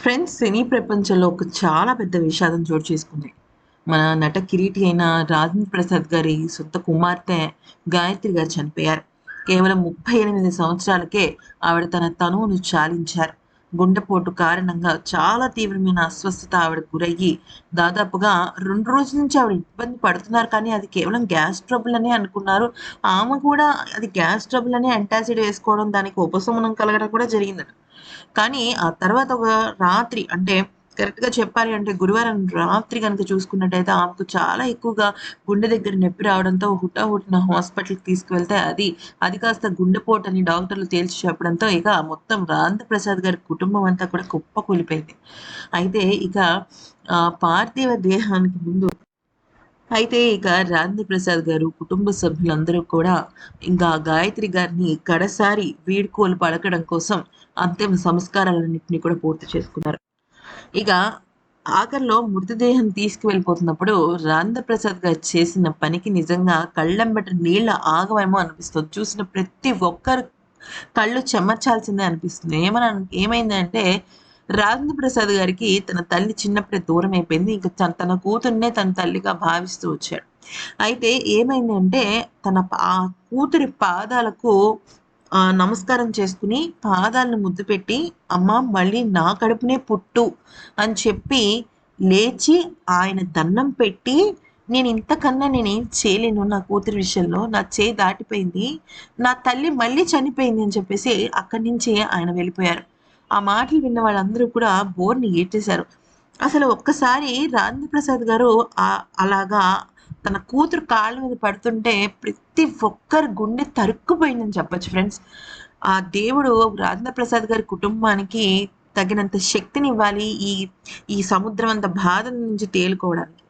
Friends సినీ ప్రపంచంలో ఒక చాలా పెద్ద విషాదం చోటు చేసుకుంది. మన నట కిరీటి అయిన రాజేంద్ర ప్రసాద్ గారి సొంత కుమార్తె గాయత్రి గారు చనిపోయారు. కేవలం ముప్పై ఎనిమిది సంవత్సరాలకే ఆవిడ తన తనువును చాలించారు. గుండెపోటు కారణంగా చాలా తీవ్రమైన అస్వస్థత ఆవిడ గురయ్యి దాదాపుగా రెండు రోజుల నుంచి ఆవిడ ఇబ్బంది పడుతున్నారు. కానీ అది కేవలం గ్యాస్ ట్రబుల్ అనే అనుకున్నారు. ఆమె కూడా అది గ్యాస్ ట్రబుల్ అనే అంటాసిడ్ వేసుకోవడం దానికి ఉపశమనం కలగడం కూడా జరిగిందట. కానీ ఆ తర్వాత ఒక రాత్రి అంటే కరెక్ట్‌గా చెప్పాలి అంటే గురువారం రాత్రి కనుక చూసుకున్నట్టయితే ఆమెకు చాలా ఎక్కువగా గుండె దగ్గర నొప్పి రావడంతో హుటాహుటిన హాస్పిటల్‌కి తీసుకువెళ్తే అది, అది కాస్త గుండెపోటని డాక్టర్లు తేల్చి చెప్పడంతో ఇక మొత్తం రాంధ్రప్రసాద్ గారి కుటుంబం అంతా కూడా కుప్పకూలిపోయింది. అయితే ఇక పార్థివ దేహానికి ముందు అయితే ఇక రాంధ్ర ప్రసాద్ గారు, కుటుంబ సభ్యులందరూ కూడా ఇంకా గాయత్రి గారిని కడసారి వీడ్కోలు పలకడం కోసం అంతిమ సంస్కారాలన్నింటినీ కూడా పూర్తి చేసుకున్నారు. ఇక ఆఖరిలో మృతదేహం తీసుకువెళ్ళిపోతున్నప్పుడు రాంధ్రప్రసాద్ గారు చేసిన పనికి నిజంగా కళ్ళెంబట నీళ్ళ ఆగవేమో అనిపిస్తుంది. చూసిన ప్రతి ఒక్కరు కళ్ళు చెమర్చాల్సిందే అనిపిస్తుంది. ఏమని ఏమైందంటే రాజేంద్ర ప్రసాద్ గారికి తన తల్లి చిన్నప్పుడే దూరం అయిపోయింది. ఇంకా తన తన కూతుర్నే తన తల్లిగా భావిస్తూ వచ్చాడు. అయితే ఏమైందంటే తన ఆ కూతురి పాదాలకు నమస్కారం చేసుకుని పాదాలను ముద్దు పెట్టి, "అమ్మ మళ్ళీ నా కడుపునే పుట్టు" అని చెప్పి లేచి ఆయన దండం పెట్టి, "నేను ఇంతకన్నా నేనేం చేయలేను నా కూతురి విషయంలో. నా చేయి దాటిపోయింది. నా తల్లి మళ్ళీ చనిపోయింది" అని చెప్పేసి అక్కడి నుంచి ఆయన వెళ్ళిపోయారు. ఆ మాటలు విన్న వాళ్ళందరూ కూడా బోర్ని ఏడ్చేశారు. అసలు ఒక్కసారి రాజేంద్ర ప్రసాద్ గారు అలాగా తన కూతురు కాళ్ళ మీద పడుతుంటే ప్రతి ఒక్కరి గుండె తరుక్కుపోయిందని చెప్పచ్చు ఫ్రెండ్స్. ఆ దేవుడు రాజేంద్ర ప్రసాద్ గారి కుటుంబానికి తగినంత శక్తిని ఇవ్వాలి ఈ ఈ సముద్రం అంత బాధ నుంచి తేలుకోవడానికి.